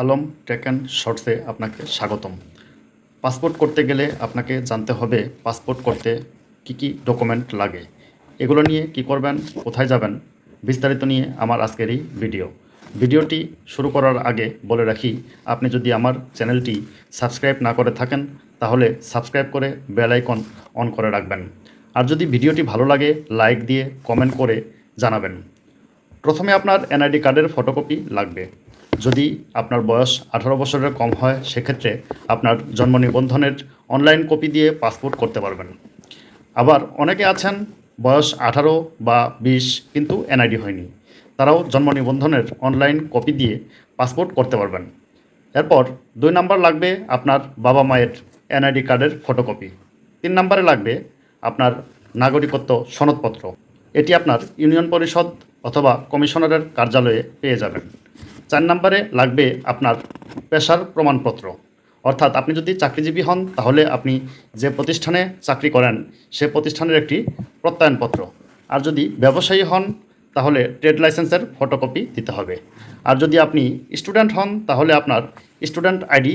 Alam take and শর্টসে আপনাকে স্বাগতম। Passport করতে গেলে আপনাকে জানতে হবে পাসপোর্ট করতে কি কি ডকুমেন্ট লাগে। এগুলো নিয়ে কি করবেন, কোথায় যাবেন, বিস্তারিত নিয়ে আমার আজকের এই ভিডিও। ভিডিওটি শুরু করার আগে বলে রাখি, আপনি যদি আমার চ্যানেলটি সাবস্ক্রাইব না করে থাকেন, তাহলে সাবস্ক্রাইব করে বেল আইকন অন করে রাখবেন। আর যদি ভিডিওটি ভালো লাগে, লাইক দিয়ে কমেন্ট করে জানাবেন। প্রথমে আপনার এনআইডি কার্ডের ফটোকপি লাগবে। যদি আপনার বয়স আঠারো বছরের কম হয়, সেক্ষেত্রে আপনার জন্ম নিবন্ধনের অনলাইন কপি দিয়ে পাসপোর্ট করতে পারবেন। আবার অনেকে আছেন, বয়স আঠারো বা বিশ, কিন্তু এনআইডি হয়নি। তারাও জন্ম নিবন্ধনের অনলাইন কপি দিয়ে পাসপোর্ট করতে পারবেন। এরপর দুই নাম্বার লাগবে আপনার বাবা মায়ের এনআইডি কার্ডের ফটোকপি তিন নাম্বারে লাগবে আপনার নাগরিকত্ব সনদপত্র। এটি আপনার ইউনিয়ন পরিষদ অথবা কমিশনারের কার্যালয়ে পেয়ে যাবেন। চার নম্বরে লাগবে আপনার পেশার প্রমাণপত্র। অর্থাৎ আপনি যদি চাকরিজীবী হন, তাহলে আপনি যে প্রতিষ্ঠানে চাকরি করেন, সে প্রতিষ্ঠানের একটি প্রত্যয়নপত্র। আর যদি ব্যবসায়ী হন, তাহলে ট্রেড লাইসেন্সের ফটোকপি দিতে হবে। আর যদি আপনি স্টুডেন্ট হন, তাহলে আপনার স্টুডেন্ট আইডি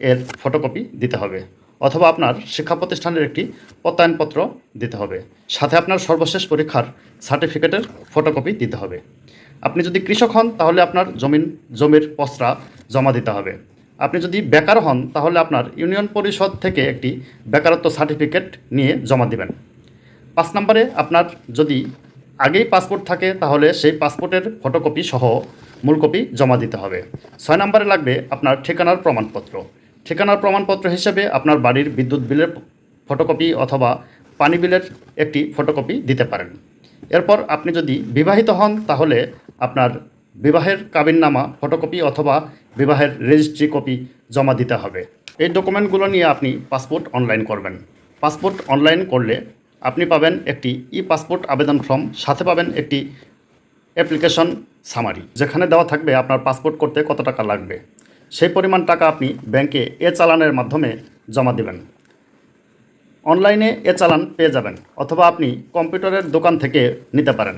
এর ফটোকপি দিতে হবে। অথবা আপনার শিক্ষা প্রতিষ্ঠানের একটি প্রত্যয়নপত্র দিতে হবে। সাথে আপনার সর্বশেষ পরীক্ষার সার্টিফিকেটের ফটোকপি দিতে হবে। আপনি যদি কৃষক হন, তাহলে আপনার জমিন, জমির পসরা জমা দিতে হবে। আপনি যদি বেকার হন, তাহলে আপনার ইউনিয়ন পরিষদ থেকে একটি বেকারত্ব সার্টিফিকেট নিয়ে জমা দিবেন। পাঁচ নম্বরে আপনার যদি আগেই পাসপোর্ট থাকে, তাহলে সেই পাসপোর্টের ফটোকপি সহ মূল কপি জমা দিতে হবে। ছয় নম্বরে লাগবে আপনার ঠিকানার প্রমাণপত্র। ঠিকানার প্রমাণপত্র হিসেবে আপনার বাড়ির বিদ্যুৎ বিলের ফটোকপি অথবা পানি বিলের একটি ফটোকপি দিতে পারেন। এরপর আপনি যদি বিবাহিত হন, তাহলে আপনার বিবাহের কাবিননামা, ফটোকপি অথবা বিবাহের রেজিস্ট্রি কপি জমা দিতে হবে। এই ডকুমেন্টগুলো নিয়ে আপনি পাসপোর্ট অনলাইন করবেন। পাসপোর্ট অনলাইন করলে আপনি পাবেন একটি ই পাসপোর্ট আবেদন ফর্ম সাথে পাবেন একটি অ্যাপ্লিকেশন সামারি যেখানে দেওয়া থাকবে আপনার পাসপোর্ট করতে কত টাকা লাগবে। সেই পরিমাণ টাকা আপনি ব্যাংকে এ চালানের মাধ্যমে জমা দেবেন। অনলাইনে এ চালান পেয়ে যাবেন অথবা আপনি কম্পিউটারের দোকান থেকে নিতে পারেন।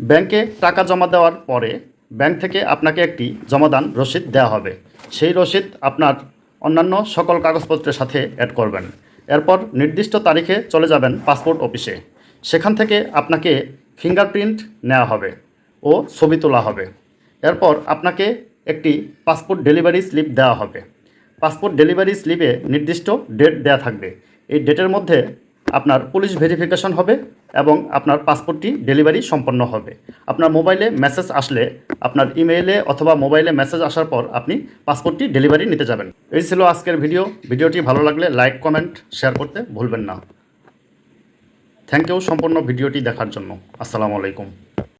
ব্যাংকে টাকা জমা দেওয়ার পরে ব্যাংক থেকে আপনাকে একটি জমাদান রসিদ দেওয়া হবে। সেই রসিদ আপনার অন্যান্য সকল কাগজপত্রের সাথে অ্যাড করবেন। এরপর নির্দিষ্ট তারিখে চলে যাবেন পাসপোর্ট অফিসে। সেখান থেকে আপনাকে ফিঙ্গারপ্রিন্ট নেওয়া হবে ও ছবি তোলা হবে। এরপর আপনাকে একটি পাসপোর্ট ডেলিভারি স্লিপ দেওয়া হবে। পাসপোর্ট ডেলিভারি স্লিপে নির্দিষ্ট ডেট দেওয়া থাকবে। এই ডেটের মধ্যে আপনার পুলিশ ভেরিফিকেশন হবে এবং আপনার পাসপোর্টটি ডেলিভারি সম্পন্ন হবে। আপনার মোবাইলে মেসেজ আসলে আপনার ইমেইলে অথবা মোবাইলে মেসেজ আসার পর আপনি পাসপোর্টটি ডেলিভারি নিতে যাবেন। এই ছিল আজকের ভিডিও। ভিডিওটি ভালো লাগলে লাইক, কমেন্ট, শেয়ার করতে ভুলবেন না। থ্যাংক ইউ সম্পূর্ণ ভিডিওটি দেখার জন্য। আসসালামু আলাইকুম।